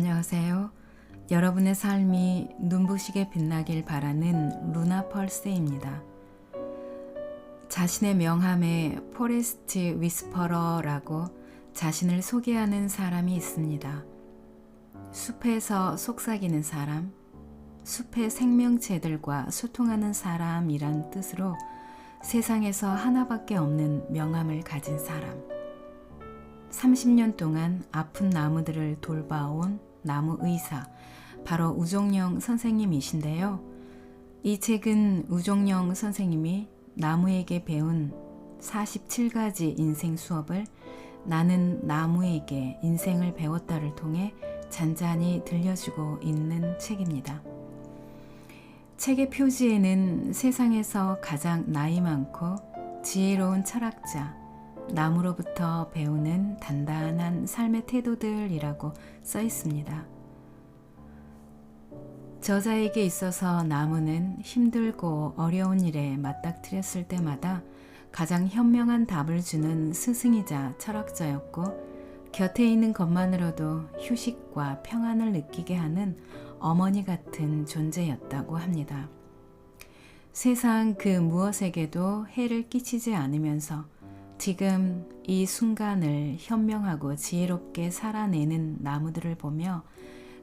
안녕하세요. 여러분의 삶이 눈부시게 빛나길 바라는 루나 펄스입니다. 자신의 명함에 포레스트 위스퍼러라고 자신을 소개하는 사람이 있습니다. 숲에서 속삭이는 사람, 숲의 생명체들과 소통하는 사람이란 뜻으로 세상에서 하나밖에 없는 명함을 가진 사람. 30년 동안 아픈 나무들을 돌봐온 나무 의사, 바로 우종영 선생님이신데요. 이 책은 우종영 선생님이 나무에게 배운 47가지 인생 수업을 나는 나무에게 인생을 배웠다를 통해 잔잔히 들려주고 있는 책입니다. 책의 표지에는 세상에서 가장 나이 많고 지혜로운 철학자, 나무로부터 배우는 단단한 삶의 태도들이라고 써 있습니다. 저자에게 있어서 나무는 힘들고 어려운 일에 맞닥뜨렸을 때마다 가장 현명한 답을 주는 스승이자 철학자였고 곁에 있는 것만으로도 휴식과 평안을 느끼게 하는 어머니 같은 존재였다고 합니다. 세상 그 무엇에게도 해를 끼치지 않으면서 지금 이 순간을 현명하고 지혜롭게 살아내는 나무들을 보며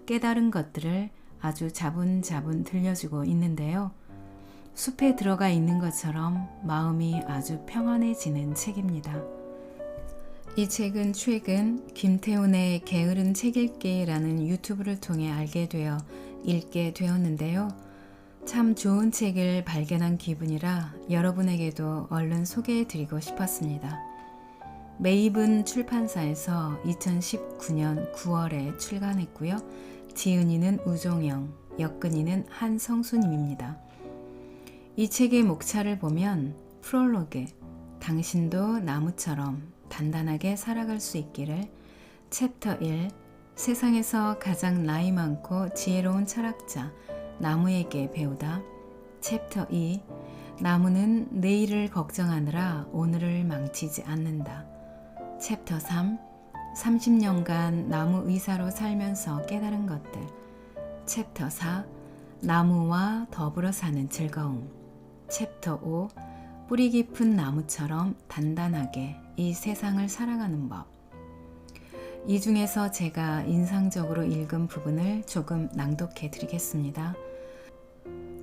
깨달은 것들을 아주 자분자분 들려주고 있는데요. 숲에 들어가 있는 것처럼 마음이 아주 평안해지는 책입니다. 이 책은 최근 김태훈의 게으른 책 읽기라는 유튜브를 통해 알게 되어 읽게 되었는데요. 참 좋은 책을 발견한 기분이라 여러분에게도 얼른 소개해 드리고 싶었습니다. 메이븐 출판사에서 2019년 9월에 출간했고요. 지은이는 우종영, 역근이는 한성수님입니다. 이 책의 목차를 보면 프롤로그, 당신도 나무처럼 단단하게 살아갈 수 있기를 챕터 1, 세상에서 가장 나이 많고 지혜로운 철학자, 나무에게 배우다. 챕터 2 나무는 내일을 걱정하느라 오늘을 망치지 않는다. 챕터 3 30년간 나무 의사로 살면서 깨달은 것들. 챕터 4 나무와 더불어 사는 즐거움. 챕터 5 뿌리 깊은 나무처럼 단단하게 이 세상을 살아가는 법. 이 중에서 제가 인상적으로 읽은 부분을 조금 낭독해 드리겠습니다.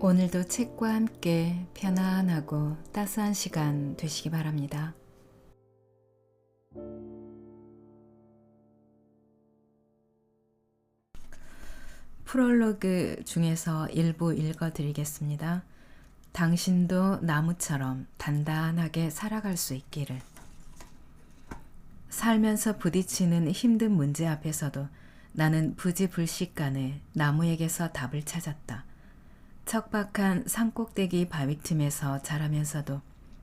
오늘도 책과 함께 편안하고 따스한 시간 되시기 바랍니다. 프롤로그 중에서 일부 읽어 드리겠습니다. 당신도 나무처럼 단단하게 살아갈 수 있기를. 살면서 부딪히는 힘든 문제 앞에서도 나는 부지불식간에 나무에게서 답을 찾았다. 척박한 산꼭대기 바위 틈에서 자라면서도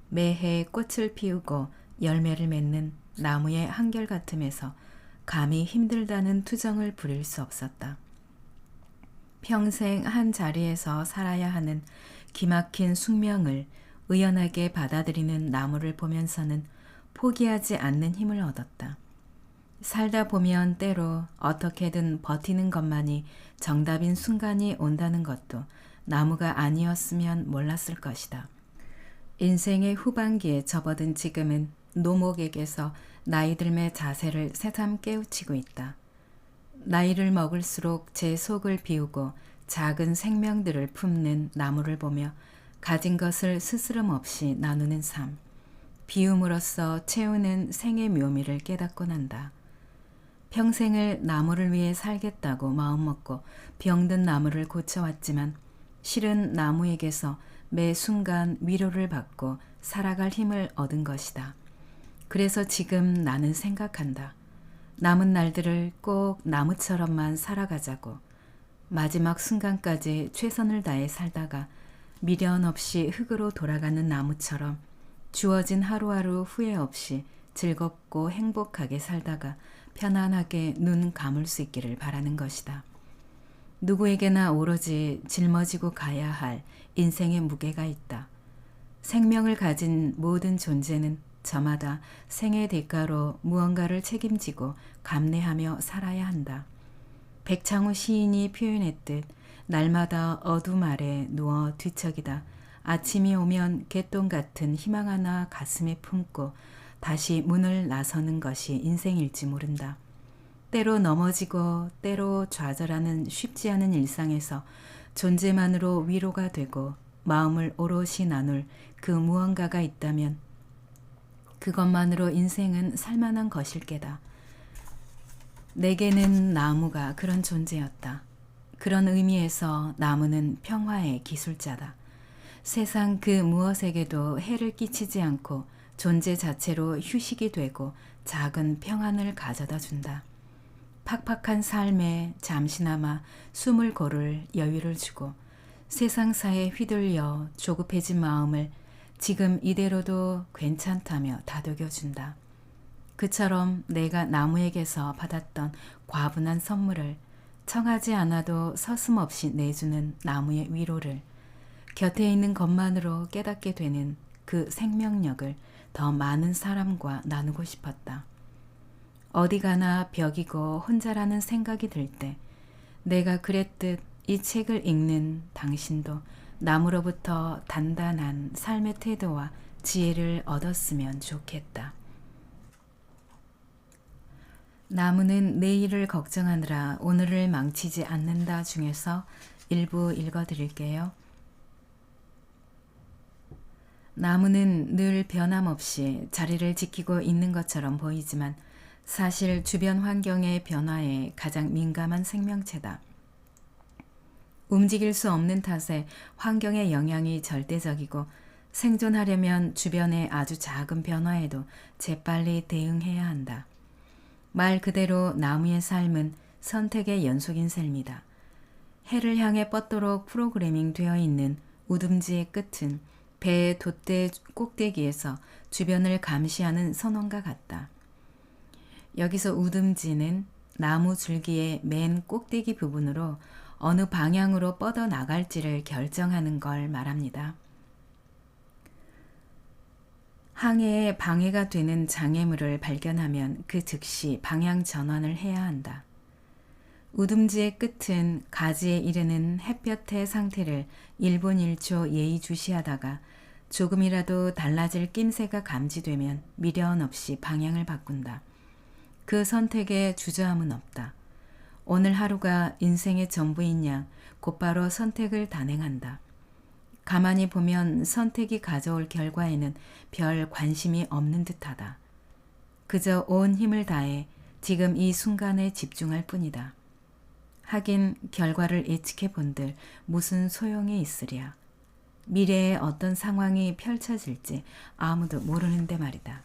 매해 꽃을 피우고 열매를 맺는 나무의 한결같음에서 감히 힘들다는 투정을 부릴 수 없었다. 평생 한 자리에서 살아야 하는 기막힌 숙명을 의연하게 받아들이는 나무를 보면서는 포기하지 않는 힘을 얻었다. 살다 보면 때로 어떻게든 버티는 것만이 정답인 순간이 온다는 것도 나무가 아니었으면 몰랐을 것이다. 인생의 후반기에 접어든 지금은 노목에게서 나이 들매 자세를 새삼 깨우치고 있다. 나이를 먹을수록 제 속을 비우고 작은 생명들을 품는 나무를 보며 가진 것을 스스럼 없이 나누는 삶. 비움으로써 채우는 생의 묘미를 깨닫곤 한다. 평생을 나무를 위해 살겠다고 마음먹고 병든 나무를 고쳐왔지만 실은 나무에게서 매 순간 위로를 받고 살아갈 힘을 얻은 것이다. 그래서 지금 나는 생각한다. 남은 날들을 꼭 나무처럼만 살아가자고. 마지막 순간까지 최선을 다해 살다가 미련 없이 흙으로 돌아가는 나무처럼 주어진 하루하루 후회 없이 즐겁고 행복하게 살다가 편안하게 눈 감을 수 있기를 바라는 것이다. 누구에게나 오로지 짊어지고 가야 할 인생의 무게가 있다. 생명을 가진 모든 존재는 저마다 생의 대가로 무언가를 책임지고 감내하며 살아야 한다. 백창호 시인이 표현했듯 날마다 어둠 아래 누워 뒤척이다 아침이 오면 개똥 같은 희망 하나 가슴에 품고 다시 문을 나서는 것이 인생일지 모른다. 때로 넘어지고 때로 좌절하는 쉽지 않은 일상에서 존재만으로 위로가 되고 마음을 오롯이 나눌 그 무언가가 있다면 그것만으로 인생은 살만한 것일 게다. 내게는 나무가 그런 존재였다. 그런 의미에서 나무는 평화의 기술자다. 세상 그 무엇에게도 해를 끼치지 않고 존재 자체로 휴식이 되고 작은 평안을 가져다 준다. 팍팍한 삶에 잠시나마 숨을 고를 여유를 주고 세상사에 휘둘려 조급해진 마음을 지금 이대로도 괜찮다며 다독여준다. 그처럼 내가 나무에게서 받았던 과분한 선물을 청하지 않아도 서슴없이 내주는 나무의 위로를 곁에 있는 것만으로 깨닫게 되는 그 생명력을 더 많은 사람과 나누고 싶었다. 어디 가나 벽이고 혼자라는 생각이 들 때 내가 그랬듯 이 책을 읽는 당신도 나무로부터 단단한 삶의 태도와 지혜를 얻었으면 좋겠다. 나무는 내일을 걱정하느라 오늘을 망치지 않는다 중에서 일부 읽어드릴게요. 나무는 늘 변함없이 자리를 지키고 있는 것처럼 보이지만 사실 주변 환경의 변화에 가장 민감한 생명체다. 움직일 수 없는 탓에 환경의 영향이 절대적이고 생존하려면 주변의 아주 작은 변화에도 재빨리 대응해야 한다. 말 그대로 나무의 삶은 선택의 연속인 셈이다. 해를 향해 뻗도록 프로그래밍 되어 있는 우둥지의 끝은 배의 돛대 꼭대기에서 주변을 감시하는 선원과 같다. 여기서 우듬지는 나무 줄기의 맨 꼭대기 부분으로 어느 방향으로 뻗어 나갈지를 결정하는 걸 말합니다. 항해에 방해가 되는 장애물을 발견하면 그 즉시 방향 전환을 해야 한다. 우듬지의 끝은 가지에 이르는 햇볕의 상태를 1분 1초 예의주시하다가 조금이라도 달라질 낌새가 감지되면 미련 없이 방향을 바꾼다. 그 선택에 주저함은 없다. 오늘 하루가 인생의 전부인 양 곧바로 선택을 단행한다. 가만히 보면 선택이 가져올 결과에는 별 관심이 없는 듯하다. 그저 온 힘을 다해 지금 이 순간에 집중할 뿐이다. 하긴 결과를 예측해 본들 무슨 소용이 있으랴. 미래에 어떤 상황이 펼쳐질지 아무도 모르는데 말이다.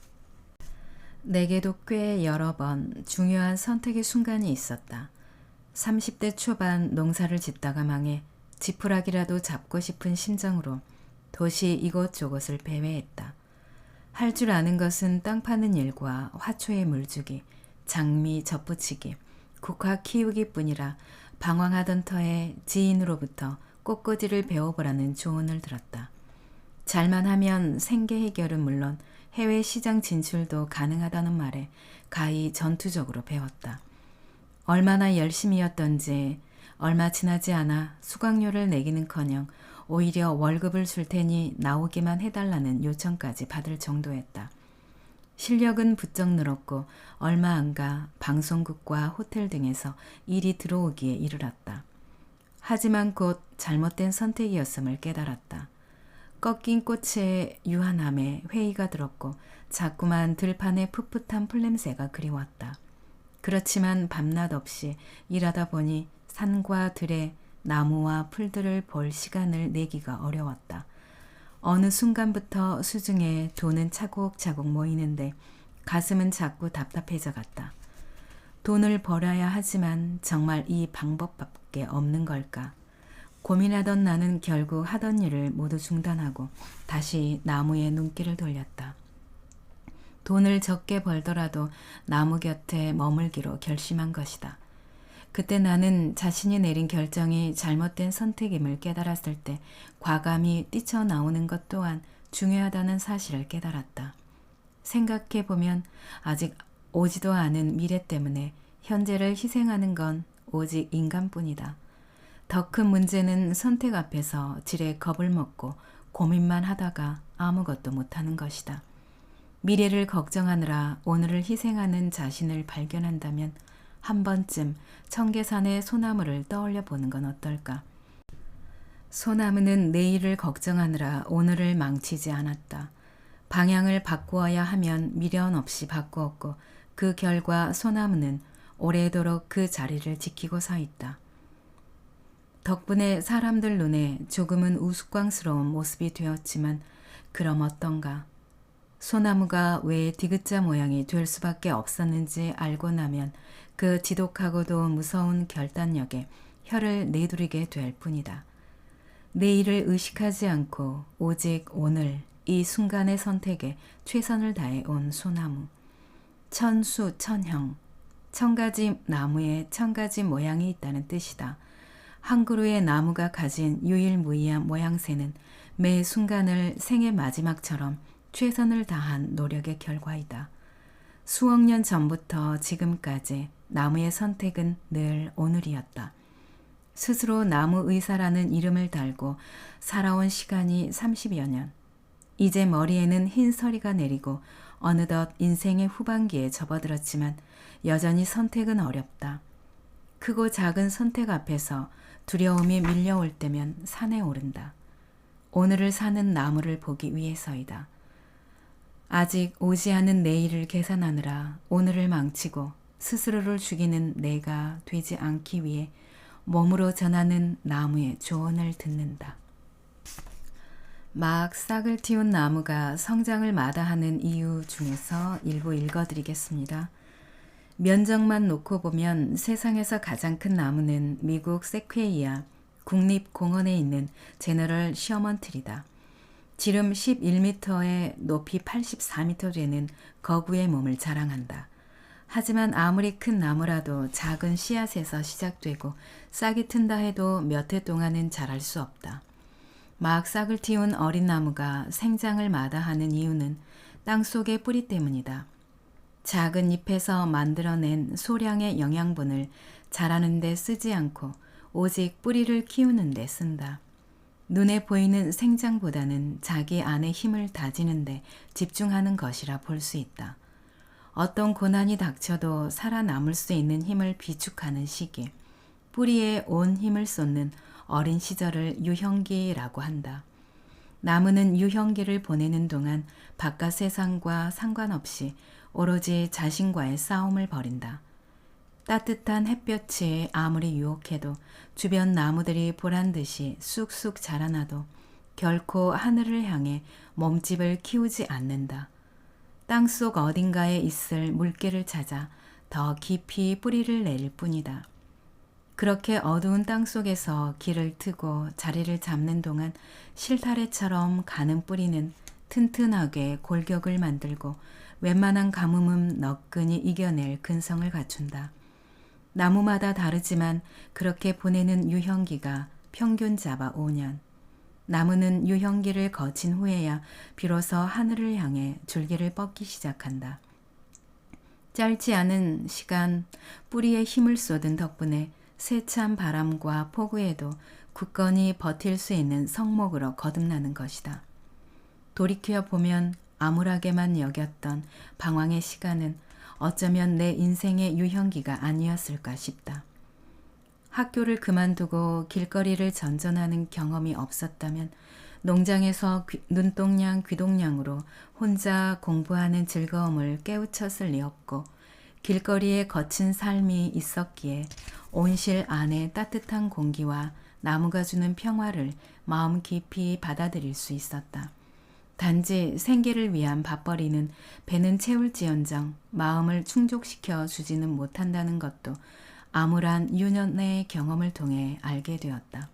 내게도 꽤 여러 번 중요한 선택의 순간이 있었다. 30대 초반 농사를 짓다가 망해 지푸라기라도 잡고 싶은 심정으로 도시 이곳저곳을 배회했다. 할 줄 아는 것은 땅 파는 일과 화초에 물주기, 장미 접붙이기, 국화 키우기 뿐이라 방황하던 터에 지인으로부터 꽃꽂이를 배워보라는 조언을 들었다. 잘만 하면 생계 해결은 물론 해외 시장 진출도 가능하다는 말에 가히 전투적으로 배웠다. 얼마나 열심이었던지 얼마 지나지 않아 수강료를 내기는커녕 오히려 월급을 줄 테니 나오기만 해달라는 요청까지 받을 정도였다. 실력은 부쩍 늘었고 얼마 안 가 방송국과 호텔 등에서 일이 들어오기에 이르렀다. 하지만 곧 잘못된 선택이었음을 깨달았다. 꺾인 꽃의 유한함에 회의가 들었고 자꾸만 들판의 풋풋한 풀냄새가 그리웠다. 그렇지만 밤낮 없이 일하다 보니 산과 들에 나무와 풀들을 볼 시간을 내기가 어려웠다. 어느 순간부터 수중에 돈은 차곡차곡 모이는데 가슴은 자꾸 답답해져 갔다. 돈을 벌어야 하지만 정말 이 방법밖에 없는 걸까? 고민하던 나는 결국 하던 일을 모두 중단하고 다시 나무에 눈길을 돌렸다. 돈을 적게 벌더라도 나무 곁에 머물기로 결심한 것이다. 그때 나는 자신이 내린 결정이 잘못된 선택임을 깨달았을 때 과감히 뛰쳐나오는 것 또한 중요하다는 사실을 깨달았다. 생각해 보면 아직 오지도 않은 미래 때문에 현재를 희생하는 건 오직 인간뿐이다. 더 큰 문제는 선택 앞에서 지레 겁을 먹고 고민만 하다가 아무것도 못하는 것이다. 미래를 걱정하느라 오늘을 희생하는 자신을 발견한다면 한 번쯤 청계산의 소나무를 떠올려 보는 건 어떨까? 소나무는 내일을 걱정하느라 오늘을 망치지 않았다. 방향을 바꾸어야 하면 미련 없이 바꾸었고 그 결과 소나무는 오래도록 그 자리를 지키고 서 있다. 덕분에 사람들 눈에 조금은 우스꽝스러운 모습이 되었지만 그럼 어떤가? 소나무가 왜 디귿자 모양이 될 수밖에 없었는지 알고 나면 그 지독하고도 무서운 결단력에 혀를 내두르게 될 뿐이다. 내일을 의식하지 않고 오직 오늘 이 순간의 선택에 최선을 다해 온 소나무. 천수 천형. 천 가지 나무에 천 가지 모양이 있다는 뜻이다. 한 그루의 나무가 가진 유일무이한 모양새는 매 순간을 생의 마지막처럼 최선을 다한 노력의 결과이다. 수억 년 전부터 지금까지 나무의 선택은 늘 오늘이었다. 스스로 나무 의사라는 이름을 달고 살아온 시간이 30여 년. 이제 머리에는 흰 서리가 내리고 어느덧 인생의 후반기에 접어들었지만 여전히 선택은 어렵다. 크고 작은 선택 앞에서 두려움이 밀려올 때면 산에 오른다. 오늘을 사는 나무를 보기 위해서이다. 아직 오지 않은 내일을 계산하느라 오늘을 망치고 스스로를 죽이는 내가 되지 않기 위해 몸으로 전하는 나무의 조언을 듣는다. 막 싹을 틔운 나무가 성장을 마다하는 이유 중에서 일부 읽어드리겠습니다. 면적만 놓고 보면 세상에서 가장 큰 나무는 미국 세퀘이아 국립공원에 있는 제너럴 시어먼트리다. 지름 11m에 높이 84m 되는 거구의 몸을 자랑한다. 하지만 아무리 큰 나무라도 작은 씨앗에서 시작되고 싹이 튼다 해도 몇 해 동안은 자랄 수 없다. 막 싹을 틔운 어린 나무가 생장을 마다하는 이유는 땅 속의 뿌리 때문이다. 작은 잎에서 만들어낸 소량의 영양분을 자라는 데 쓰지 않고 오직 뿌리를 키우는 데 쓴다. 눈에 보이는 생장보다는 자기 안의 힘을 다지는 데 집중하는 것이라 볼 수 있다. 어떤 고난이 닥쳐도 살아남을 수 있는 힘을 비축하는 시기, 뿌리에 온 힘을 쏟는 어린 시절을 유형기라고 한다. 나무는 유형기를 보내는 동안 바깥 세상과 상관없이 오로지 자신과의 싸움을 벌인다. 따뜻한 햇볕이 아무리 유혹해도 주변 나무들이 보란 듯이 쑥쑥 자라나도 결코 하늘을 향해 몸집을 키우지 않는다. 땅속 어딘가에 있을 물개를 찾아 더 깊이 뿌리를 내릴 뿐이다. 그렇게 어두운 땅 속에서 길을 트고 자리를 잡는 동안 실타래처럼 가는 뿌리는 튼튼하게 골격을 만들고 웬만한 가뭄은 너끈히 이겨낼 근성을 갖춘다. 나무마다 다르지만 그렇게 보내는 유형기가 평균 잡아 5년. 나무는 유형기를 거친 후에야 비로소 하늘을 향해 줄기를 뻗기 시작한다. 짧지 않은 시간 뿌리에 힘을 쏟은 덕분에 세찬 바람과 폭우에도 굳건히 버틸 수 있는 성목으로 거듭나는 것이다. 돌이켜 보면 암울하게만 여겼던 방황의 시간은 어쩌면 내 인생의 유형기가 아니었을까 싶다. 학교를 그만두고 길거리를 전전하는 경험이 없었다면 농장에서 귀, 눈동냥 귀동냥으로 혼자 공부하는 즐거움을 깨우쳤을 리 없고 길거리에 거친 삶이 있었기에 온실 안에 따뜻한 공기와 나무가 주는 평화를 마음 깊이 받아들일 수 있었다. 단지 생계를 위한 밥벌이는 배는 채울지언정 마음을 충족시켜 주지는 못한다는 것도 암울한 유년의 경험을 통해 알게 되었다.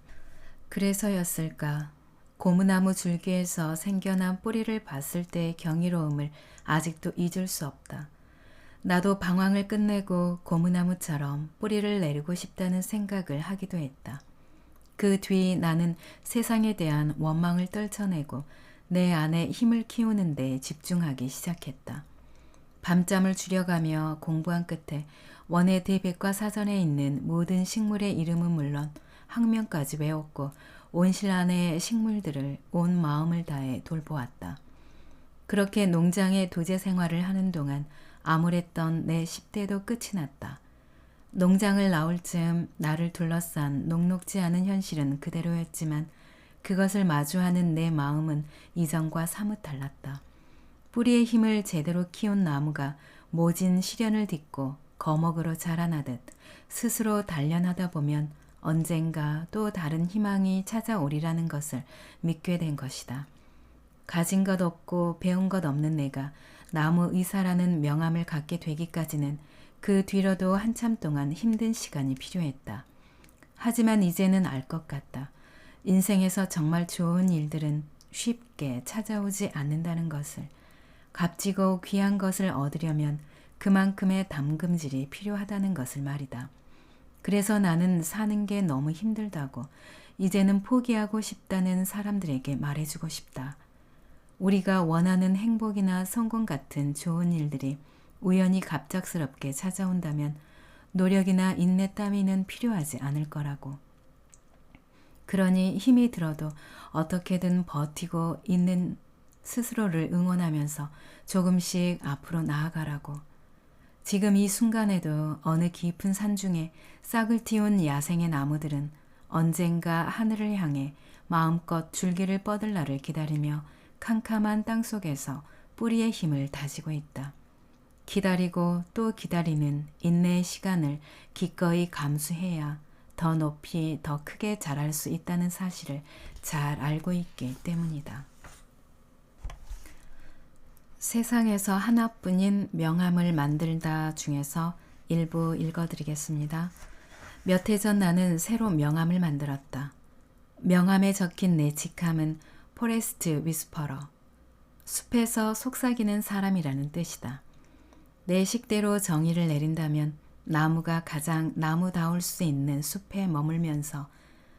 그래서였을까 고무나무 줄기에서 생겨난 뿌리를 봤을 때의 경이로움을 아직도 잊을 수 없다. 나도 방황을 끝내고 고무나무처럼 뿌리를 내리고 싶다는 생각을 하기도 했다. 그 뒤 나는 세상에 대한 원망을 떨쳐내고 내 안에 힘을 키우는 데 집중하기 시작했다. 밤잠을 줄여가며 공부한 끝에 원의 대백과 사전에 있는 모든 식물의 이름은 물론 학명까지 외웠고 온실 안의 식물들을 온 마음을 다해 돌보았다. 그렇게 농장의 도제 생활을 하는 동안 암울했던 내 10대도 끝이 났다. 농장을 나올 즈음 나를 둘러싼 녹록지 않은 현실은 그대로였지만 그것을 마주하는 내 마음은 이전과 사뭇 달랐다. 뿌리의 힘을 제대로 키운 나무가 모진 시련을 딛고 거목으로 자라나듯 스스로 단련하다 보면 언젠가 또 다른 희망이 찾아오리라는 것을 믿게 된 것이다. 가진 것 없고 배운 것 없는 내가 나무 의사라는 명함을 갖게 되기까지는 그 뒤로도 한참 동안 힘든 시간이 필요했다. 하지만 이제는 알 것 같다. 인생에서 정말 좋은 일들은 쉽게 찾아오지 않는다는 것을. 값지고 귀한 것을 얻으려면 그만큼의 담금질이 필요하다는 것을 말이다. 그래서 나는 사는 게 너무 힘들다고 이제는 포기하고 싶다는 사람들에게 말해주고 싶다. 우리가 원하는 행복이나 성공 같은 좋은 일들이 우연히 갑작스럽게 찾아온다면 노력이나 인내 따위는 필요하지 않을 거라고. 그러니 힘이 들어도 어떻게든 버티고 있는 스스로를 응원하면서 조금씩 앞으로 나아가라고. 지금 이 순간에도 어느 깊은 산 중에 싹을 틔운 야생의 나무들은 언젠가 하늘을 향해 마음껏 줄기를 뻗을 날을 기다리며 캄캄한 땅 속에서 뿌리의 힘을 다지고 있다. 기다리고 또 기다리는 인내의 시간을 기꺼이 감수해야 더 높이 더 크게 자랄 수 있다는 사실을 잘 알고 있기 때문이다. 세상에서 하나뿐인 명함을 만들다 중에서 일부 읽어드리겠습니다. 몇 해 전 나는 새로 명함을 만들었다. 명함에 적힌 내 직함은 포레스트 위스퍼러, 숲에서 속삭이는 사람이라는 뜻이다. 내 식대로 정의를 내린다면 나무가 가장 나무다울 수 있는 숲에 머물면서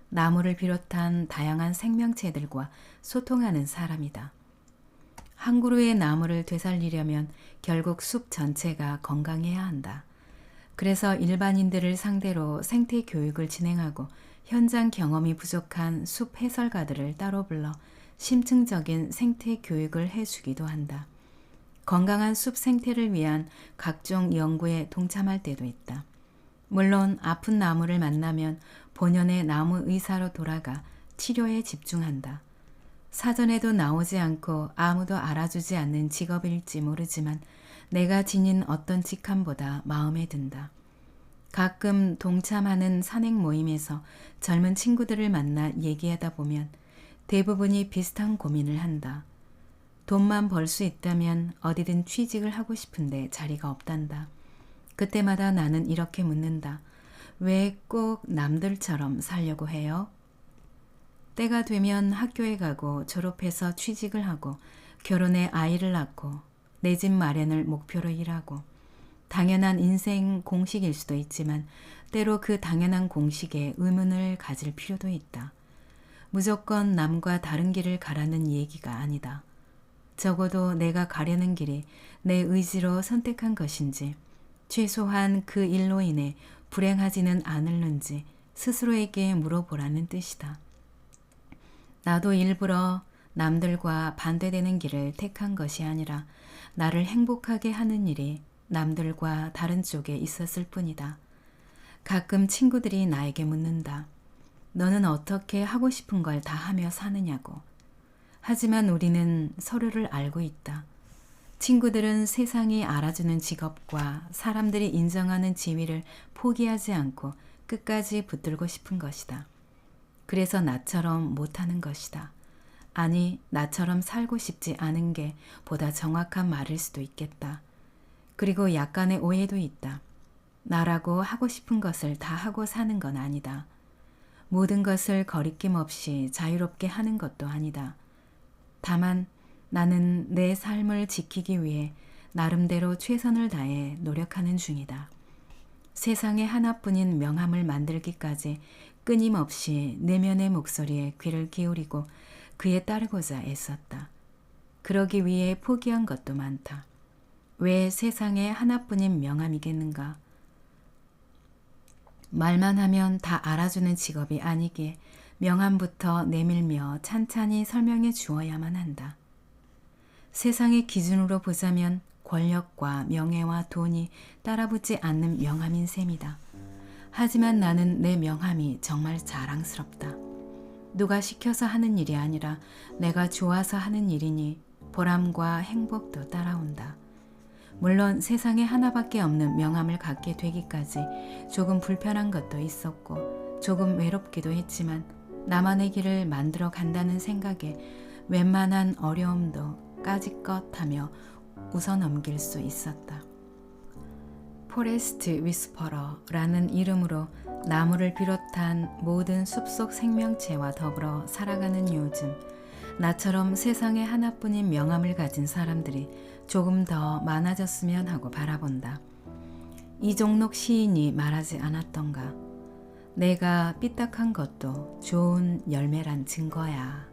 나무를 비롯한 다양한 생명체들과 소통하는 사람이다. 한 그루의 나무를 되살리려면 결국 숲 전체가 건강해야 한다. 그래서 일반인들을 상대로 생태 교육을 진행하고 현장 경험이 부족한 숲 해설가들을 따로 불러 심층적인 생태 교육을 해주기도 한다. 건강한 숲 생태를 위한 각종 연구에 동참할 때도 있다. 물론 아픈 나무를 만나면 본연의 나무 의사로 돌아가 치료에 집중한다. 사전에도 나오지 않고 아무도 알아주지 않는 직업일지 모르지만 내가 지닌 어떤 직함보다 마음에 든다. 가끔 동참하는 산행 모임에서 젊은 친구들을 만나 얘기하다 보면 대부분이 비슷한 고민을 한다. 돈만 벌 수 있다면 어디든 취직을 하고 싶은데 자리가 없단다. 그때마다 나는 이렇게 묻는다. 왜 꼭 남들처럼 살려고 해요? 때가 되면 학교에 가고 졸업해서 취직을 하고 결혼해 아이를 낳고 내 집 마련을 목표로 일하고 당연한 인생 공식일 수도 있지만 때로 그 당연한 공식에 의문을 가질 필요도 있다. 무조건 남과 다른 길을 가라는 얘기가 아니다. 적어도 내가 가려는 길이 내 의지로 선택한 것인지 최소한 그 일로 인해 불행하지는 않을는지 스스로에게 물어보라는 뜻이다. 나도 일부러 남들과 반대되는 길을 택한 것이 아니라 나를 행복하게 하는 일이 남들과 다른 쪽에 있었을 뿐이다. 가끔 친구들이 나에게 묻는다. 너는 어떻게 하고 싶은 걸 다 하며 사느냐고. 하지만 우리는 서로를 알고 있다. 친구들은 세상이 알아주는 직업과 사람들이 인정하는 지위를 포기하지 않고 끝까지 붙들고 싶은 것이다. 그래서 나처럼 못하는 것이다. 아니, 나처럼 살고 싶지 않은 게 보다 정확한 말일 수도 있겠다. 그리고 약간의 오해도 있다. 나라고 하고 싶은 것을 다 하고 사는 건 아니다. 모든 것을 거리낌 없이 자유롭게 하는 것도 아니다. 다만 나는 내 삶을 지키기 위해 나름대로 최선을 다해 노력하는 중이다. 세상에 하나뿐인 명함을 만들기까지 끊임없이 내면의 목소리에 귀를 기울이고 그에 따르고자 애썼다. 그러기 위해 포기한 것도 많다. 왜 세상에 하나뿐인 명함이겠는가? 말만 하면 다 알아주는 직업이 아니기에 명함부터 내밀며 찬찬히 설명해 주어야만 한다. 세상의 기준으로 보자면 권력과 명예와 돈이 따라붙지 않는 명함인 셈이다. 하지만 나는 내 명함이 정말 자랑스럽다. 누가 시켜서 하는 일이 아니라 내가 좋아서 하는 일이니 보람과 행복도 따라온다. 물론 세상에 하나밖에 없는 명함을 갖게 되기까지 조금 불편한 것도 있었고 조금 외롭기도 했지만 나만의 길을 만들어 간다는 생각에 웬만한 어려움도 까짓것 하며 웃어 넘길 수 있었다. 포레스트 위스퍼러라는 이름으로 나무를 비롯한 모든 숲속 생명체와 더불어 살아가는 요즘 나처럼 세상에 하나뿐인 명함을 가진 사람들이 조금 더 많아졌으면 하고 바라본다. 이종록 시인이 말하지 않았던가. 내가 삐딱한 것도 좋은 열매란 증거야.